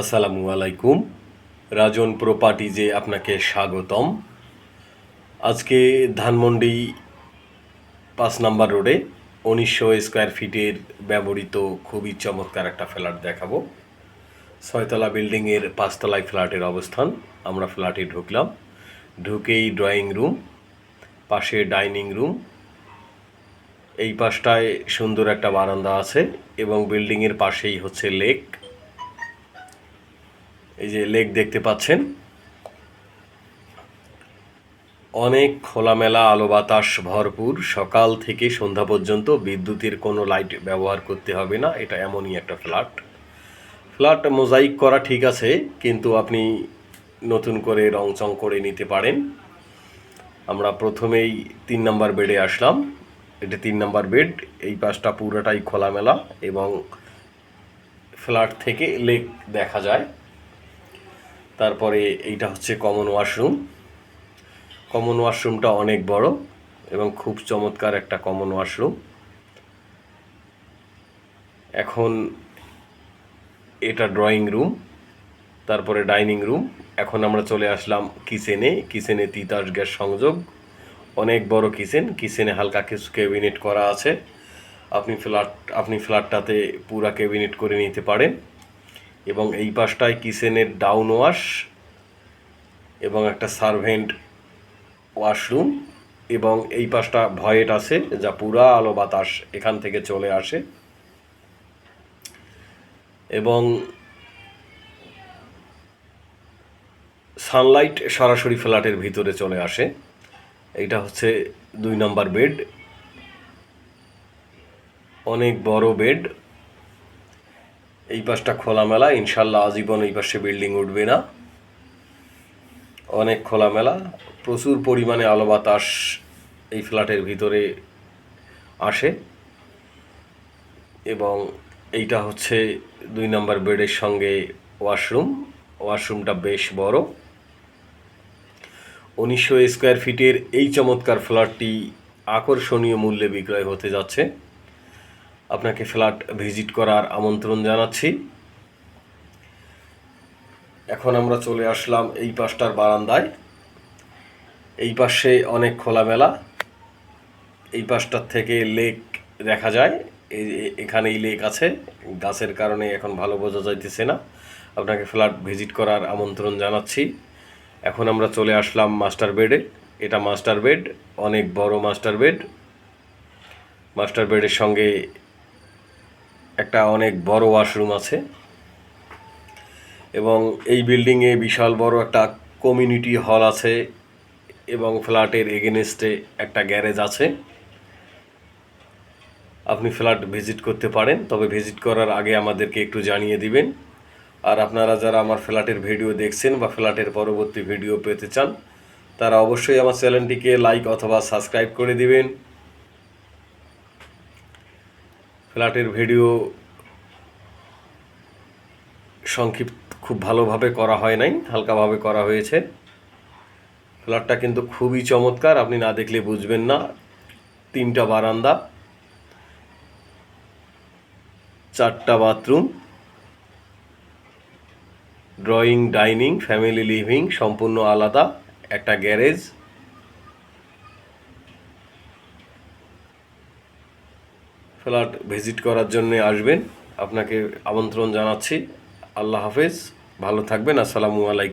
আসসালামু আলাইকুম। রাজন প্রপার্টিজে আপনাকে স্বাগতম। আজকে ধানমন্ডি পাঁচ নাম্বার রোডে উনিশশো স্কোয়ার ফিটের ব্যবহৃত খুবই চমৎকার একটা ফ্ল্যাট দেখাবো। ছয়তলা বিল্ডিংয়ের পাঁচতলায় ফ্ল্যাটের অবস্থান। আমরা ফ্ল্যাটে ঢুকলাম। ঢুকেই ড্রয়িং রুম, পাশে ডাইনিং রুম। এই পাশটায় সুন্দর একটা বারান্দা আছে এবং বিল্ডিংয়ের পাশেই হচ্ছে লেক। এই যে লেক দেখতে পাচ্ছেন। অনেক খোলামেলা আলো বাতাস ভরপুর। সকাল থেকে সন্ধ্যা পর্যন্ত বিদ্যুতের কোনো লাইট ব্যবহার করতে হবে না। এটা এমনই একটা ফ্ল্যাট। ফ্ল্যাট মোজাইক করা ঠিক আছে, কিন্তু আপনি নতুন করে রং চং করে নিতে পারেন। আমরা প্রথমেই তিন নাম্বার বেডে আসলাম। এটা তিন নাম্বার বেড। এই পাশটা পুরোটাই খোলামেলা এবং ফ্ল্যাট থেকে লেক দেখা যায়। তারপরে এইটা হচ্ছে কমন ওয়াশরুম কমন ওয়াশরুমটা অনেক বড় এবং খুব চমৎকার একটা কমন ওয়াশরুম এখন এটা ড্রয়িং রুম তারপরে ডাইনিং রুম এখন আমরা চলে আসলাম কিচেনে কিচেনে তিতাস গ্যাস সংযোগ। অনেক বড় কিচেন কিচেনে হালকা কিছু ক্যাবিনেট করা আছে। আপনি ফ্ল্যাট আপনি ফ্ল্যাটটাতে পুরা ক্যাবিনেট করে নিতে পারেন। এবং এই পাশটায় কিচেনের ডাউন ওয়াশ এবং একটা সার্ভেন্ট ওয়াশরুম এবং এই পাশটা ভয়েট আছে যা পুরা আলো বাতাস এখান থেকে চলে আসে। এবং সানলাইট সরাসরি ফ্ল্যাটের ভিতরে চলে আসে। এইটা হচ্ছে দুই নম্বর বেড। অনেক বড় বেড। এই পাশটা খোলামেলা ইনশাল্লাহ আজীবন এই পাশে বিল্ডিং উঠবে না। অনেক খোলামেলা, প্রচুর পরিমাণে আলো বাতাস এই ফ্ল্যাটের ভিতরে আসে। এবং এইটা হচ্ছে দুই নম্বর বেডের সঙ্গে ওয়াশরুম। ওয়াশরুমটা বেশ বড়। উনিশশো স্কোয়ার ফিটের এই চমৎকার ফ্ল্যাটটি আকর্ষণীয় মূল্যে বিক্রয় হতে যাচ্ছে। আপনাকে ফ্ল্যাট ভিজিট করার আমন্ত্রণ জানাচ্ছি। এখন আমরা চলে আসলাম এই পাশটার বারান্দায়। এই পাশে অনেক খোলামেলা। এই পাশটার থেকে লেক দেখা যায়। এখানেই লেক আছে। গাছের কারণে এখন ভালো বোঝা যাইতেছে না। আপনাকে ফ্ল্যাট ভিজিট করার আমন্ত্রণ জানাচ্ছি। এখন আমরা চলে আসলাম মাস্টার বেডে। এটা মাস্টার বেড, অনেক বড় মাস্টার বেড। মাস্টার বেডের সঙ্গে একটা অনেক বড় ওয়াশরুম আছে। এবং এই বিল্ডিংয়ে বিশাল বড় একটা কমিউনিটি হল আছে এবং ফ্ল্যাটের এগেনস্টে একটা গ্যারেজ আছে। আপনি ফ্ল্যাট ভিজিট করতে পারেন, তবে ভিজিট করার আগে আমাদেরকে একটু জানিয়ে দিবেন। আর আপনারা যারা আমার ফ্ল্যাটের ভিডিও দেখছেন বা ফ্ল্যাটের পরবর্তী ভিডিও পেতে চান, তারা অবশ্যই আমার চ্যানেলটিকে লাইক অথবা সাবস্ক্রাইব করে দিবেন। ফ্ল্যাটের ভিডিও সংক্ষিপ্ত খুব ভালোভাবে করা হয় নাই, হালকাভাবে করা হয়েছে। ফ্ল্যাটটা কিন্তু খুবই চমৎকার, আপনি না দেখলে বুঝবেন না। তিনটা বারান্দা, চারটা bathroom, drawing, dining, family living, সম্পূর্ণ আলাদা, একটা গ্যারেজ। ফ্ল্যাট ভিজিট করার জন্য আসবেন। আপনাকে আমন্ত্রণ জানাচ্ছি। আল্লাহ হাফেজ। ভালো থাকবেন। আসসালামু আলাইকুম।